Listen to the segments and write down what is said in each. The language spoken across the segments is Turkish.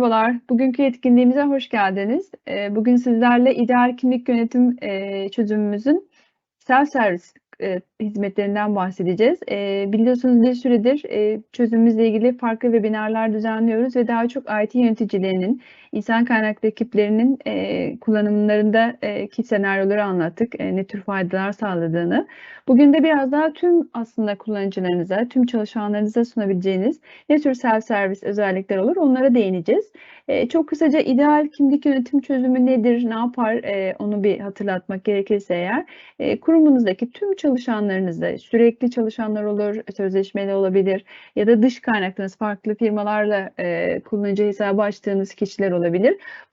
Merhabalar, bugünkü etkinliğimize hoş geldiniz. Ee, bugün sizlerle ideal kimlik yönetim e, çözümümüzün self-service e, hizmetlerinden bahsedeceğiz. E, biliyorsunuz bir süredir çözümümüzle ilgili farklı webinarlar düzenliyoruz ve daha çok IT yöneticilerinin, insan kaynaklı ekiplerinin e, kullanımlarında e, senaryoları anlattık, e, ne tür faydalar sağladığını. Bugün de biraz daha tüm aslında kullanıcılarınıza, tüm çalışanlarınıza sunabileceğiniz ne tür self-service özellikler olur onlara değineceğiz. E, çok kısaca ideal kimlik yönetim çözümü nedir, ne yapar e, onu bir hatırlatmak gerekirse eğer, e, kurumunuzdaki tüm çalışanlarınızda sürekli çalışanlar olur, sözleşmeli olabilir ya da dış kaynaklarınız farklı firmalarla e, kullanıcı hesabı açtığınız kişiler olabilir.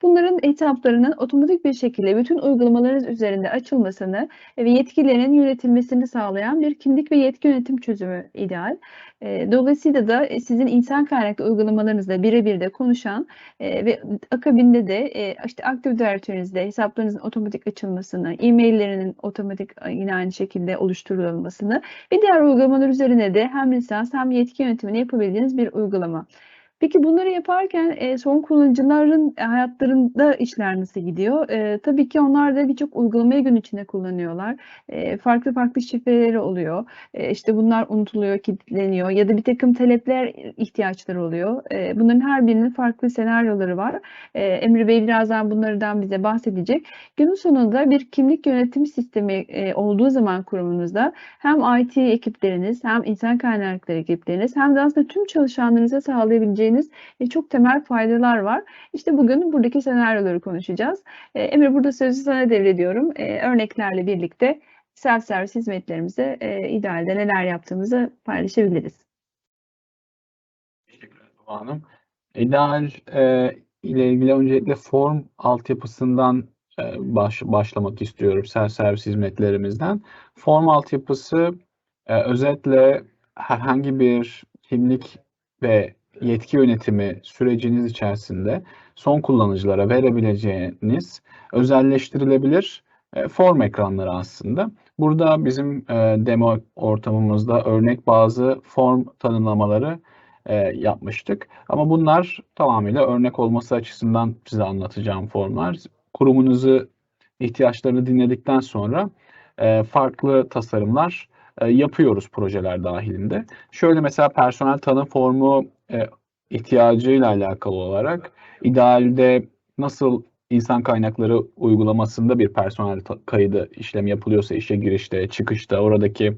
Bunların hesaplarının otomatik bir şekilde bütün uygulamalarınız üzerinde açılmasını ve yetkilerin yönetilmesini sağlayan bir kimlik ve yetki yönetim çözümü ideal. Dolayısıyla da e, sizin insan kaynaklı uygulamalarınızla birebir de konuşan ve akabinde de işte Active Directory'nizde hesaplarınızın otomatik açılmasını, e-maillerinin otomatik yine aynı şekilde oluşturulmasını ve diğer uygulamalar üzerine de hem lisans hem yetki yönetimini yapabildiğiniz bir uygulama. Peki bunları yaparken e, son kullanıcıların e, hayatlarında işler nasıl gidiyor? E, tabii ki onlar da birçok uygulamayı gün içinde kullanıyorlar. E, farklı farklı şifreleri oluyor. E, işte bunlar unutuluyor, kilitleniyor ya da bir takım talepler ihtiyaçları oluyor. E, bunların her birinin farklı senaryoları var. E, Emre Bey birazdan bunlardan bize bahsedecek. Günün sonunda bir kimlik yönetim sistemi e, olduğu zaman kurumunuzda hem IT ekipleriniz hem insan kaynakları ekipleriniz hem de aslında tüm çalışanlarınıza sağlayabileceğiniz yapabileceğiniz e, çok temel faydalar var. İşte bugün buradaki senaryoları konuşacağız. E, Emre burada sözü sana devrediyorum. E, örneklerle birlikte self-service hizmetlerimizi idealde neler yaptığımızı paylaşabiliriz. Teşekkür ederim Hanım. İdeal e, ile ilgili öncelikle form altyapısından e, baş, başlamak istiyorum self-service hizmetlerimizden. Form altyapısı e, özetle herhangi bir kimlik ve yetki yönetimi süreciniz içerisinde son kullanıcılara verebileceğiniz özelleştirilebilir e, form ekranları aslında. Burada bizim e, demo ortamımızda örnek bazı form tanımlamaları e, yapmıştık. Ama bunlar tamamıyla örnek olması açısından size anlatacağım formlar. Kurumunuzu ihtiyaçlarını dinledikten sonra farklı tasarımlar yapıyoruz projeler dahilinde. Şöyle mesela personel tanım formu e, ihtiyacıyla alakalı olarak idealde nasıl insan kaynakları uygulamasında bir personel kaydı işlemi yapılıyorsa işe girişte, çıkışta oradaki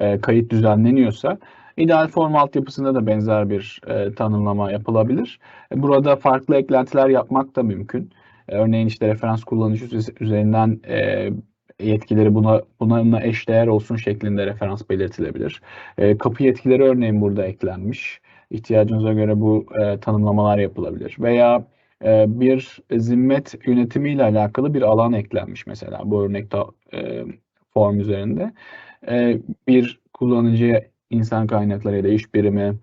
e, kayıt düzenleniyorsa ideal form altyapısında da benzer bir e, tanımlama yapılabilir. E, burada farklı eklentiler yapmak da mümkün. E, örneğin işte referans kullanıcı üzerinden e, yetkileri buna bununla eşdeğer olsun şeklinde referans belirtilebilir. E, kapı yetkileri örneğin burada eklenmiş ihtiyacınıza göre bu e, tanımlamalar yapılabilir. Veya e, bir zimmet yönetimiyle alakalı bir alan eklenmiş mesela bu örnekte e, form üzerinde. E, bir kullanıcıya insan kaynakları ya da iş birimi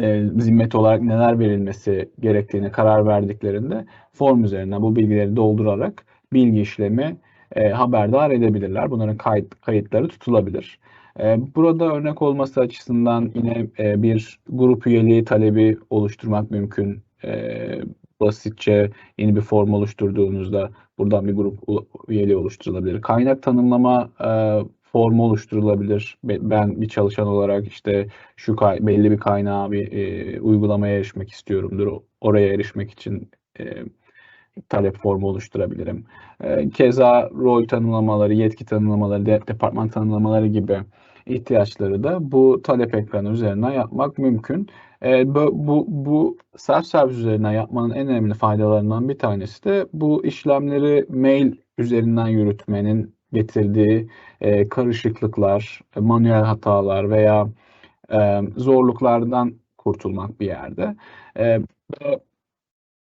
e, zimmet olarak neler verilmesi gerektiğine karar verdiklerinde form üzerinden bu bilgileri doldurarak bilgi işlemi e, haberdar edebilirler. Bunların kayıt, kayıtları tutulabilir. Ee, burada örnek olması açısından yine e, bir grup üyeliği talebi oluşturmak mümkün. Ee, basitçe yeni bir form oluşturduğunuzda buradan bir grup üyeliği oluşturulabilir. Kaynak tanımlama e, formu oluşturulabilir. Ben bir çalışan olarak işte şu belli bir kaynağa bir e, uygulamaya erişmek istiyorumdur. Oraya erişmek için talep formu oluşturabilirim. keza rol tanımlamaları, yetki tanımlamaları, departman tanımlamaları gibi ihtiyaçları da bu talep ekranı üzerinden yapmak mümkün. E, bu, bu, bu self-service üzerinden yapmanın en önemli faydalarından bir tanesi de bu işlemleri mail üzerinden yürütmenin getirdiği e, karışıklıklar, manuel hatalar veya e, zorluklardan kurtulmak bir yerde. E,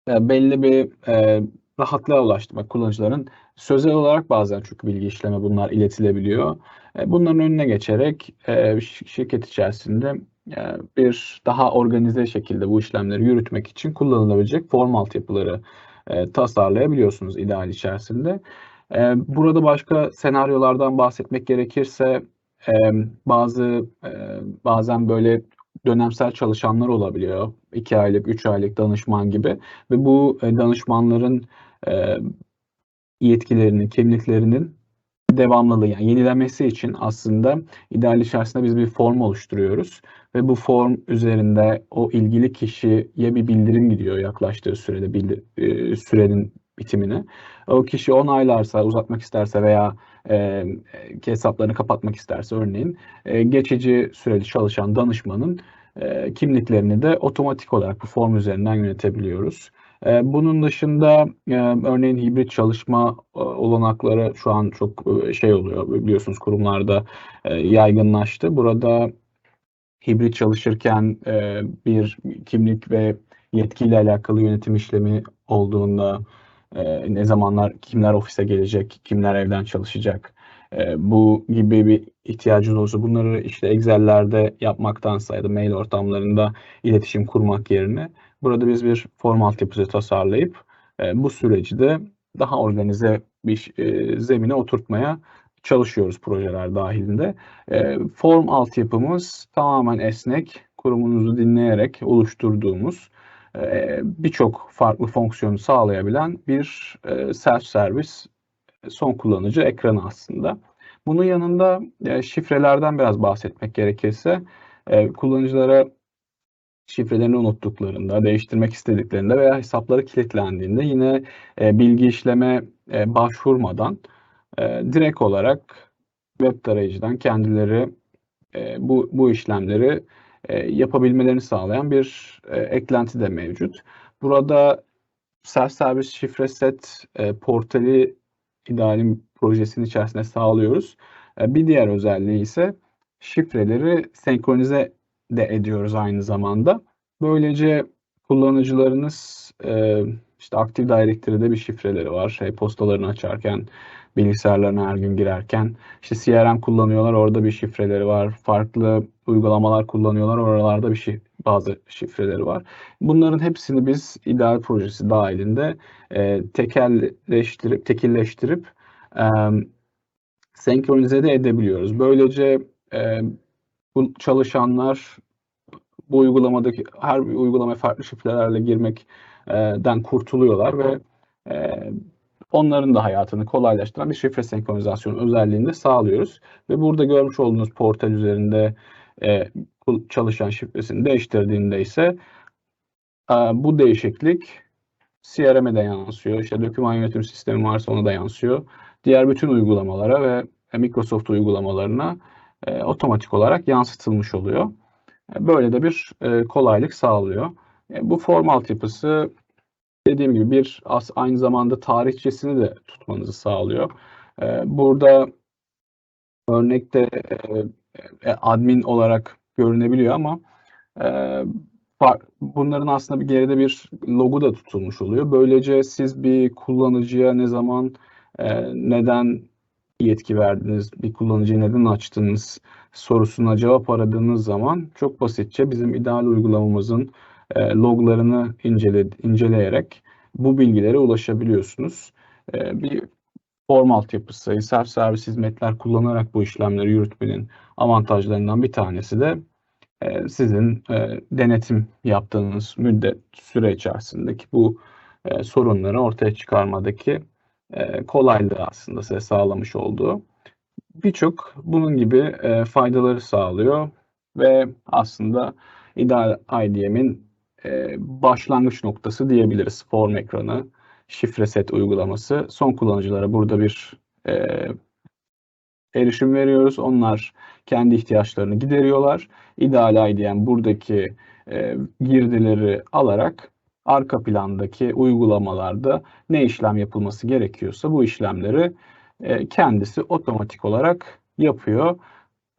e, belli bir e, rahatlığa ulaştırmak kullanıcıların sözel olarak bazen çünkü bilgi işleme bunlar iletilebiliyor. E, bunların önüne geçerek e, şirket içerisinde e, bir daha organize şekilde bu işlemleri yürütmek için kullanılabilecek form altyapıları tasarlayabiliyorsunuz ideal içerisinde. Burada başka senaryolardan bahsetmek gerekirse bazı bazen böyle dönemsel çalışanlar olabiliyor. 2 aylık, 3 aylık danışman gibi ve bu e, danışmanların e, yetkilerinin, kimliklerinin devamlılığı yani yenilemesi için aslında ideal içerisinde biz bir form oluşturuyoruz ve bu form üzerinde o ilgili kişiye bir bildirim gidiyor yaklaştığı sürede bildir, e, sürenin bitimine. O kişi onaylarsa, uzatmak isterse veya e, hesaplarını kapatmak isterse örneğin e, geçici süreli çalışan danışmanın e, kimliklerini de otomatik olarak bu form üzerinden yönetebiliyoruz. E, bunun dışında e, örneğin hibrit çalışma e, olanakları şu an çok e, şey oluyor biliyorsunuz kurumlarda e, yaygınlaştı. Burada hibrit çalışırken e, bir kimlik ve yetkiyle alakalı yönetim işlemi olduğunda e, ne zamanlar kimler ofise gelecek, kimler evden çalışacak, e, bu gibi bir ihtiyacınız olursa bunları işte Excel'lerde yapmaktansa ya da mail ortamlarında iletişim kurmak yerine burada biz bir form altyapısı tasarlayıp e, bu süreci de daha organize bir e, zemine oturtmaya çalışıyoruz projeler dahilinde. E, form altyapımız tamamen esnek, kurumunuzu dinleyerek oluşturduğumuz birçok farklı fonksiyonu sağlayabilen bir e, self-service son kullanıcı ekranı aslında. Bunun yanında e, şifrelerden biraz bahsetmek gerekirse kullanıcılara şifrelerini unuttuklarında, değiştirmek istediklerinde veya hesapları kilitlendiğinde yine bilgi işleme başvurmadan direkt olarak web tarayıcıdan kendileri bu, bu işlemleri e, yapabilmelerini sağlayan bir e, eklenti de mevcut. Burada self servis şifre set e, portali idealim projesinin içerisinde sağlıyoruz. bir diğer özelliği ise şifreleri senkronize de ediyoruz aynı zamanda. Böylece kullanıcılarınız işte Active Directory'de bir şifreleri var. E-postalarını açarken bilgisayarlarına her gün girerken. işte CRM kullanıyorlar orada bir şifreleri var. Farklı uygulamalar kullanıyorlar oralarda bir şey bazı şifreleri var. Bunların hepsini biz ideal projesi dahilinde e, tekelleştirip tekilleştirip e, senkronize de edebiliyoruz. Böylece e, bu çalışanlar bu uygulamadaki her bir uygulamaya farklı şifrelerle girmekten kurtuluyorlar ve e, onların da hayatını kolaylaştıran bir şifre senkronizasyonu özelliğini de sağlıyoruz. Ve burada görmüş olduğunuz portal üzerinde e, çalışan şifresini değiştirdiğinde ise e, bu değişiklik CRM'e de yansıyor. İşte doküman yönetim sistemi varsa ona da yansıyor. Diğer bütün uygulamalara ve Microsoft uygulamalarına e, otomatik olarak yansıtılmış oluyor. E, böyle de bir e, kolaylık sağlıyor. E, bu form altyapısı dediğim gibi bir as aynı zamanda tarihçesini de tutmanızı sağlıyor. E, burada örnekte e, admin olarak görünebiliyor ama e, bunların aslında bir geride bir logo da tutulmuş oluyor. Böylece siz bir kullanıcıya ne zaman e, neden yetki verdiniz, bir kullanıcıyı neden açtınız sorusuna cevap aradığınız zaman çok basitçe bizim ideal uygulamamızın e, loglarını incele, inceleyerek bu bilgilere ulaşabiliyorsunuz. E, bir form altyapısı, self servis hizmetler kullanarak bu işlemleri yürütmenin avantajlarından bir tanesi de e, sizin e, denetim yaptığınız müddet süre içerisindeki bu e, sorunları ortaya çıkarmadaki e, kolaylığı aslında size sağlamış olduğu. Birçok bunun gibi e, faydaları sağlıyor ve aslında ideal IDM'in e, başlangıç noktası diyebiliriz form ekranı şifre set uygulaması. Son kullanıcılara burada bir e, erişim veriyoruz. Onlar kendi ihtiyaçlarını gideriyorlar. İdeal IDM buradaki e, girdileri alarak arka plandaki uygulamalarda ne işlem yapılması gerekiyorsa bu işlemleri e, kendisi otomatik olarak yapıyor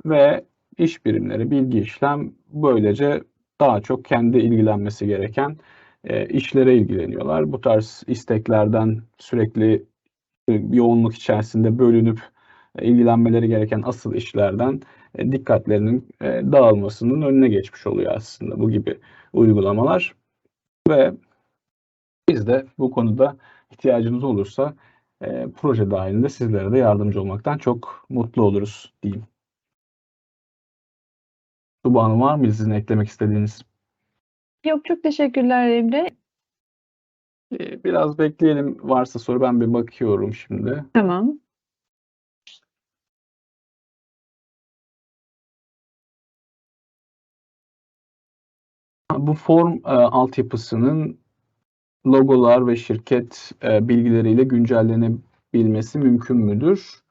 ve iş birimleri bilgi işlem böylece daha çok kendi ilgilenmesi gereken e, işlere ilgileniyorlar. Bu tarz isteklerden sürekli yoğunluk içerisinde bölünüp e, ilgilenmeleri gereken asıl işlerden e, dikkatlerinin e, dağılmasının önüne geçmiş oluyor aslında bu gibi uygulamalar. Ve biz de bu konuda ihtiyacınız olursa proje dahilinde sizlere de yardımcı olmaktan çok mutlu oluruz diyeyim. Tuba Hanım var mıydı sizin eklemek istediğiniz? Yok çok teşekkürler Emre. Ee, Biraz bekleyelim. Varsa soru ben bir bakıyorum şimdi. Tamam. Bu form e, altyapısının logolar ve şirket e, bilgileriyle güncellenebilmesi mümkün müdür?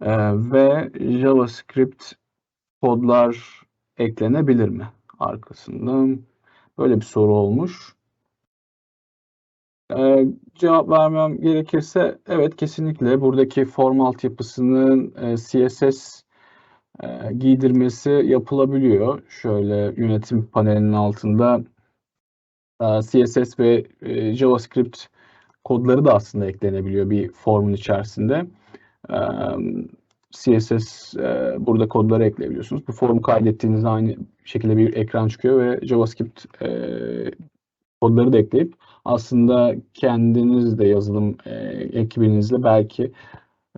E, ve JavaScript kodlar eklenebilir mi? Arkasında böyle bir soru olmuş. E, cevap vermem gerekirse evet kesinlikle buradaki form altyapısının e, CSS e, giydirmesi yapılabiliyor. Şöyle yönetim panelinin altında e, CSS ve e, JavaScript kodları da aslında eklenebiliyor bir formun içerisinde. E, CSS e, burada kodları ekleyebiliyorsunuz. Bu formu kaydettiğinizde aynı şekilde bir ekran çıkıyor ve JavaScript e, kodları da ekleyip aslında kendiniz de yazılım e, ekibinizle belki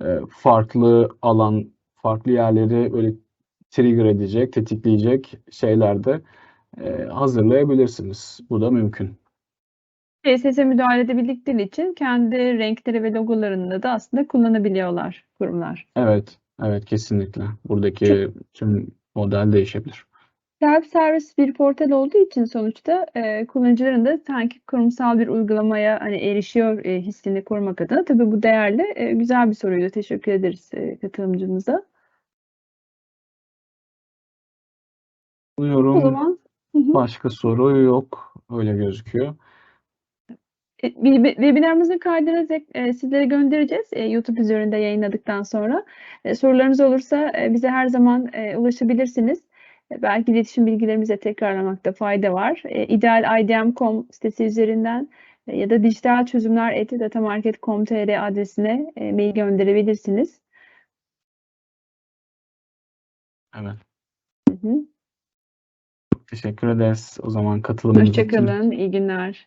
e, farklı alan, farklı yerleri böyle trigger edecek, tetikleyecek şeyler de e, hazırlayabilirsiniz. Bu da mümkün. CSS'e müdahale edebildikleri için kendi renkleri ve logolarını da aslında kullanabiliyorlar kurumlar. Evet, evet kesinlikle. Buradaki tüm model değişebilir. Self-service bir portal olduğu için sonuçta e, kullanıcıların da sanki kurumsal bir uygulamaya hani erişiyor e, hissini korumak adına. Tabii bu değerli, e, güzel bir soruydu. Teşekkür ederiz e, katılımcımıza. O Buluyorum. zaman. Başka soru yok. Öyle gözüküyor. E, Webinarımızın kaydını e, sizlere göndereceğiz e, YouTube üzerinde yayınladıktan sonra. Sorularınız olursa bize her zaman ulaşabilirsiniz. Belki iletişim bilgilerimize tekrarlamakta fayda var. İdealidm.com sitesi üzerinden ya da dijital çözümler datamarket.com.tr adresine mail gönderebilirsiniz. Evet. Hı hı. Teşekkür ederiz o zaman katılımınız için. Hoşçakalın, iyi günler.